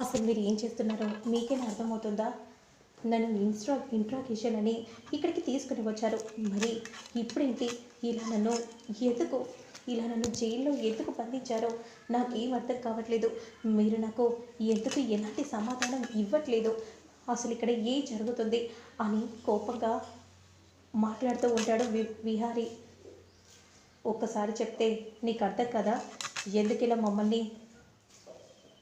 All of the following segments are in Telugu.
అసలు మీరు ఏం చేస్తున్నారో? మీకేనా అర్థమవుతుందా? నన్ను ఇన్స్ట్రా ఇంట్రాగేషన్ అని ఇక్కడికి తీసుకుని వచ్చారు. మరి ఇప్పుడేంటి? ఇలా నన్ను ఎందుకు? ఇలా నన్ను జైల్లో ఎందుకు బంధించారో? నాకేం అర్థం కావట్లేదు. మీరు నాకు ఎందుకు ఎలాంటి సమాధానం ఇవ్వట్లేదు? అసలు ఇక్కడ ఏం జరుగుతుంది? అని కోపంగా మాట్లాడుతూ ఉంటాడు వి విహారీ. ఒక్కసారి చెప్తే నీకు అర్థం కదా? ఎందుకు ఇలా మమ్మల్ని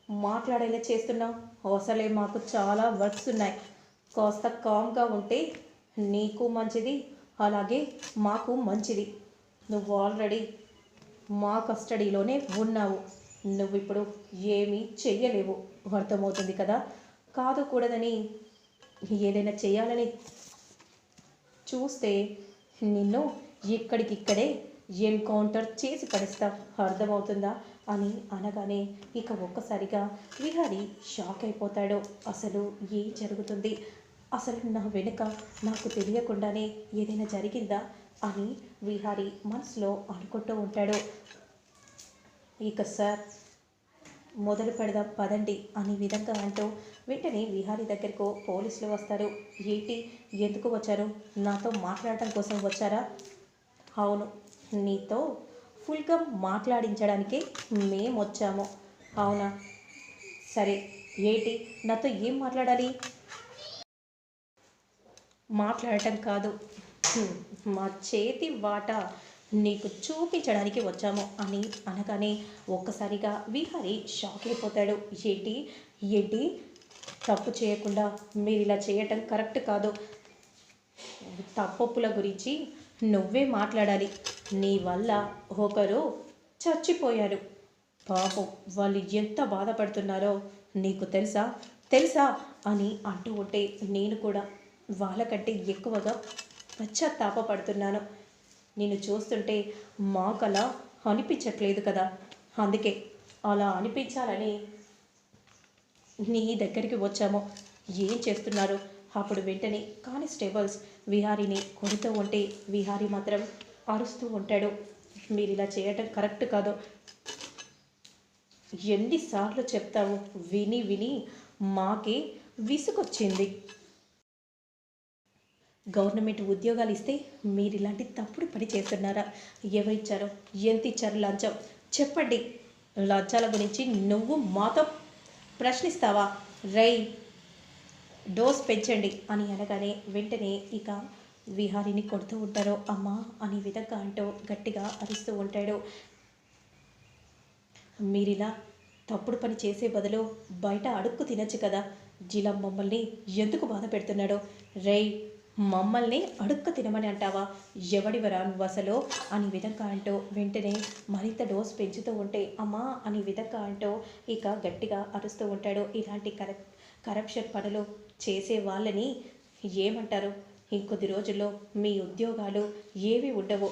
మాట్లాడేలా చేస్తున్నావు? అసలే మాకు చాలా వర్క్స్ ఉన్నాయి. కాస్త కామ్గా ఉంటే నీకు మంచిది అలాగే మాకు మంచిది. నువ్వు ఆల్రెడీ మా కస్టడీలోనే ఉన్నావు. నువ్వు ఇప్పుడు ఏమీ చెయ్యలేవు. అర్థమవుతుంది కదా? కాదు కూడదని ఏదైనా చేయాలని చూస్తే నిన్ను ఇక్కడికిక్కడే ఎన్కౌంటర్ చేసి పడిస్తా. అర్థమవుతుందా? అని అనగానే ఇక ఒక్కసారిగా విహారి షాక్ అయిపోతాడు. అసలు ఏం జరుగుతుంది? అసలు నా వెనుక నాకు తెలియకుండానే ఏదైనా జరిగిందా అని విహారి మనసులో అనుకుంటూ ఉంటాడు. ఇక సార్ మొదలు పెడదాం పదండి అనే విధంగా అంటూ వెంటనే విహారీ దగ్గరకు పోలీసులు వస్తారు. ఏంటి? ఎందుకు వచ్చారు? నాతో మాట్లాడటం కోసం వచ్చారా? అవును నీతో ఫుల్గా మాట్లాడించడానికే మేము వచ్చాము అవునా? సరే ఏంటి? నాతో ఏం మాట్లాడాలి? మాట్లాడటం కాదు. మా చేతి వాట నీకు చూపించడానికి వచ్చాము అని అనగానే ఒక్కసారిగా విహారి షాక్ అయిపోతాడు ఏంటి? ఏంటి? తప్పు చేయకుండా మీరు ఇలా చేయటం కరెక్ట్ కాదు. తప్పొప్పుల గురించి నువ్వే మాట్లాడాలి. నీ వల్ల ఒకరు చచ్చిపోయారు. పాపం వాళ్ళు ఎంత బాధపడుతున్నారో నీకు తెలుసా? తెలుసా? అని అంటూ ఉంటే నేను కూడా వాళ్ళకంటే ఎక్కువగా పశ్చాత్తాపడుతున్నాను నేను చూస్తుంటే మాకలా అనిపించట్లేదు కదా. అందుకే అలా అనిపించాలని నీ దగ్గరికి వచ్చాము. ఏం చేస్తున్నారు? అప్పుడు వెంటనే కానిస్టేబుల్స్ విహారీని కొడుతూ ఉంటే విహారీ మాత్రం అరుస్తూ ఉంటాడు. మీరు ఇలా చేయటం కరెక్ట్ కాదు. ఎన్నిసార్లు చెప్తావు? విని విని మాకే విసుగొచ్చింది. గవర్నమెంట్ ఉద్యోగాలు ఇస్తే మీరు ఇలాంటి తప్పుడు పని చేస్తున్నారా? ఎవరిచ్చారో? ఎంత ఇచ్చారు లంచం? చెప్పండి. లంచాల గురించి నువ్వు మాతో ప్రశ్నిస్తావా? రై డోస్ పెంచండి అని అనగానే వెంటనే ఇక విహారిని కొడుతూ ఉంటారు అమ్మా అనే విధంగా అంటూ గట్టిగా అరుస్తూ ఉంటాడు. మీరిలా తప్పుడు పని చేసే బదులు బయట అడుక్కు తినచ్చు కదా. జిలా మమ్మల్ని ఎందుకు బాధ పెడుతున్నాడో? రేయ్ మమ్మల్ని అడుక్కు తినమని అంటావా? ఎవడివరా నువ్వు అసలు? అని విధంగా అంటూ వెంటనే మరింత డోస్ పెంచుతూ ఉంటే అమ్మా అని విధంగా అంటూ ఇక గట్టిగా అరుస్తూ ఉంటాడు. ఇలాంటి కర కరప్షన్ పనులు చేసే వాళ్ళని ఏమంటారు? ఇంకొద్ది రోజుల్లో మీ ఉద్యోగాలు ఏవి ఉండవు.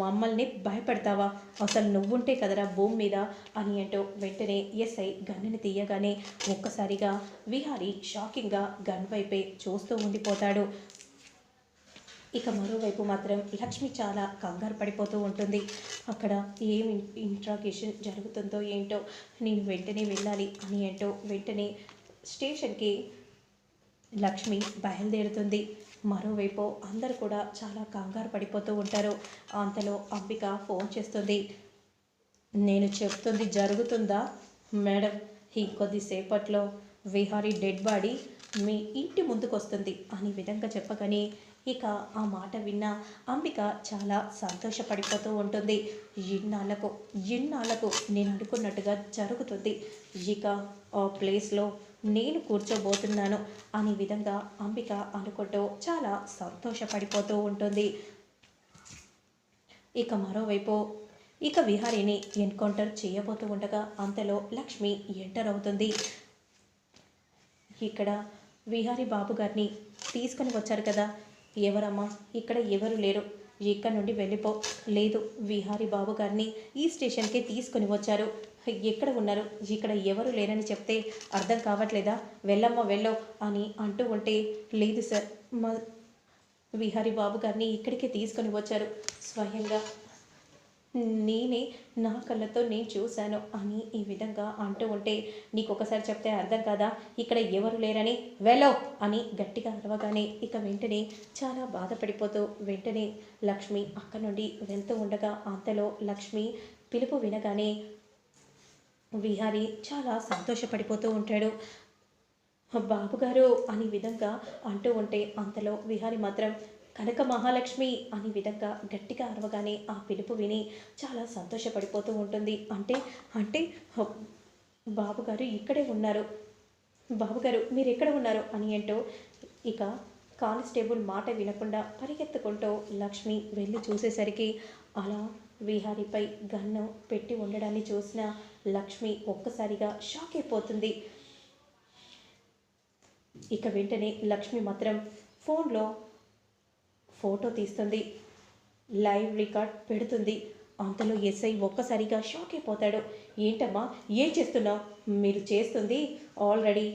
మమ్మల్ని భయపెడతావా? అసలు నువ్వుంటే కదరా భూమి మీద అని అంటూ వెంటనే ఎస్ఐ గన్నుని తీయగానే ఒక్కసారిగా విహారి షాకింగ్గా గన్ వైపే చూస్తూ ఉండిపోతాడు. ఇక మరోవైపు మాత్రం లక్ష్మి చాలా కంగారు పడిపోతూ ఉంటుంది. అక్కడ ఏం ఇంట్రాగేషన్ జరుగుతుందో ఏంటో నేను వెంటనే వెళ్ళాలి అని అంటూ వెంటనే స్టేషన్కి లక్ష్మి బయలుదేరుతుంది. మరోవైపు అందరు కూడా చాలా కంగారు పడిపోతూ ఉంటారు. అంతలో అంబిక ఫోన్ చేస్తుంది. నేను చెప్తుంది జరుగుతుందా? మేడం ఇంకొద్దిసేపట్లో విహారీ డెడ్ బాడీ మీ ఇంటి ముందుకు వస్తుంది అని విధంగా చెప్పగానే ఇక ఆ మాట విన్న అంబిక చాలా సంతోషపడిపోతూ ఉంటుంది. ఇన్నాళ్ళకు ఇన్నాళ్ళకు నేను అనుకున్నట్టుగా జరుగుతుంది. ఇక ఆ ప్లేస్లో నేను కూర్చోబోతున్నాను అనే విధంగా అంబిక అనుకుంటూ చాలా సంతోషపడిపోతూ ఉంటుంది. ఇక మరోవైపు ఇక విహారిని ఎన్కౌంటర్ చేయబోతూ ఉండగా అంతలో లక్ష్మి ఎంటర్ అవుతుంది. ఇక్కడ విహారీ బాబు గారిని తీసుకొని వచ్చారు కదా ఎవరమ్మా? ఇక్కడ ఎవరు లేరు. ఇక్కడ నుండి వెళ్ళిపో. లేదు విహారీ బాబు గారిని ఈ స్టేషన్కి తీసుకొని వచ్చారు. ఎక్కడ ఉన్నారు? ఇక్కడ ఎవరు లేరని చెప్తే అర్థం కావట్లేదా? వెళ్ళమ్మా వెళ్ళో అని అంటూ ఉంటే లేదు సార్ మా విహారీ బాబు గారిని ఇక్కడికి తీసుకొని వచ్చారు. స్వయంగా నేనే నా కళ్ళతో నేను చూశాను అని ఈ విధంగా అంటూ ఉంటే నీకు ఒకసారి చెప్తే అర్థం కాదా? ఇక్కడ ఎవరు లేరని? వెలో అని గట్టిగా అరవగానే ఇక వెంటనే చాలా బాధపడిపోతూ వెంటనే లక్ష్మి అక్కడి నుండి వెళ్తూ ఉండగా అంతలో లక్ష్మి పిలుపు వినగానే విహారి చాలా సంతోషపడిపోతూ ఉంటాడు. బాబుగారు అని విధంగా అంటూ ఉంటే అంతలో విహారి మాత్రం కనక మహాలక్ష్మి అనే విధంగా గట్టిగా అరవగానే ఆ పిలుపు విని చాలా సంతోషపడిపోతూ ఉంటుంది. అంటే అంటే బాబుగారు ఇక్కడే ఉన్నారు. బాబుగారు మీరు ఎక్కడ ఉన్నారు? అని అంటూ ఇక కానిస్టేబుల్ మాట వినకుండా పరిగెత్తుకుంటూ లక్ష్మి వెళ్ళి చూసేసరికి అలా విహారీపై గన్ను పెట్టి ఉండడాన్ని చూసిన లక్ష్మి ఒక్కసారిగా షాక్ అయిపోతుంది. ఇక వెంటనే లక్ష్మి మాత్రం ఫోన్లో ఫోటో తీస్తుంది. లైవ్ రికార్డ్ పెడుతుంది. అంతలో ఎస్ఐ ఒక్కసారిగా షాక్ అయిపోతాడు. ఏంటమ్మా ఏం చేస్తున్నావు? మీరు చేస్తుంది ఆల్రెడీ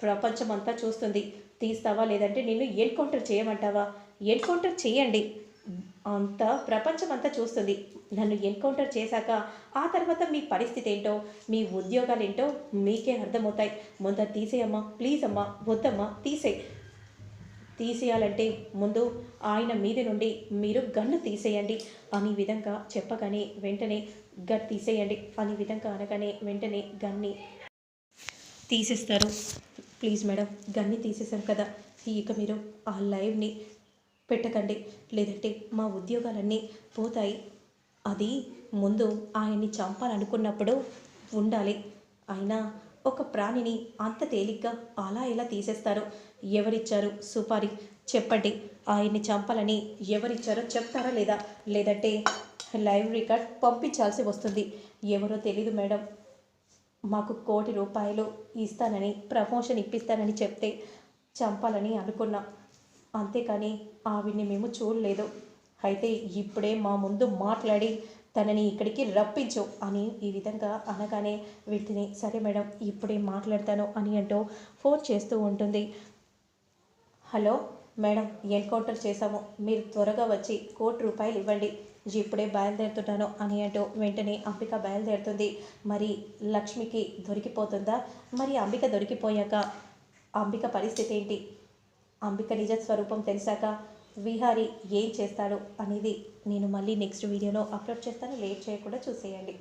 ప్రపంచం అంతా చూస్తుంది. తీస్తావా లేదంటే నిన్ను ఎన్కౌంటర్ చేయమంటావా? ఎన్కౌంటర్ చేయండి. అంత ప్రపంచం అంతా చూస్తుంది. నన్ను ఎన్కౌంటర్ చేశాక ఆ తర్వాత మీ పరిస్థితి ఏంటో మీ ఉద్యోగాలు ఏంటో మీకే అర్థమవుతాయి. ముందు తీసేయమ్మా ప్లీజ్ అమ్మా వద్దమ్మా తీసేయి. తీసేయాలంటే ముందు ఆయన మీది నుండి మీరు గన్ను తీసేయండి. అని విధంగా చెప్పగానే వెంటనే గన్ తీసేయండి. అని విధంగా అనగానే వెంటనే గన్ని తీసేస్తారు. ప్లీజ్ మేడం గన్ని తీసేసాం కదా. ఇక మీరు ఆ లైవ్ని పెట్టకండి. లేదంటే మా ఉద్యోగాలన్నీ పోతాయి. అది ముందు ఆయన్ని చంపాలనుకున్నప్పుడు ఉండాలి. అయినా ఒక ప్రాణిని అంత తేలిగ్గా అలా ఎలా తీసేస్తారు ఎవరిచ్చారు సుపారీ? చెప్పండి. ఆయన్ని చంపాలని ఎవరిచ్చారో చెప్తారా లేదా? లేదంటే లైవ్ రికార్డ్ పంపించాల్సి వస్తుంది. ఎవరో తెలీదు మేడం. మాకు కోటి రూపాయలు ఇస్తానని ప్రమోషన్ ఇప్పిస్తానని చెప్తే చంపాలని అనుకున్నా. అంతేకాని ఆవిడ్ని మేము చూడలేదు. అయితే ఇప్పుడే మా ముందు మాట్లాడి తనని ఇక్కడికి రప్పించు అని ఈ విధంగా అనగానే వీటిని సరే మేడం ఇప్పుడే మాట్లాడతాను అని అంటూ ఫోన్ చేస్తూ ఉంటుంది. హలో మేడం ఎన్కౌంటర్ చేశాము. మీరు త్వరగా వచ్చి కోటి రూపాయలు ఇవ్వండి. ఇప్పుడే బయలుదేరుతున్నాను అని అంటూ వెంటనే అంబిక బయలుదేరుతుంది. మరి లక్ష్మికి దొరికిపోతుందా? మరి అంబిక దొరికిపోయాక అంబిక పరిస్థితి ఏంటి? అంబిక నిజ స్వరూపం తెలిసాక విహారి ఏం చేస్తాడు అనేది నేను మళ్ళీ నెక్స్ట్ వీడియోలో అప్లోడ్ చేస్తాను. లేట్ చేయకుండా చూసేయండి.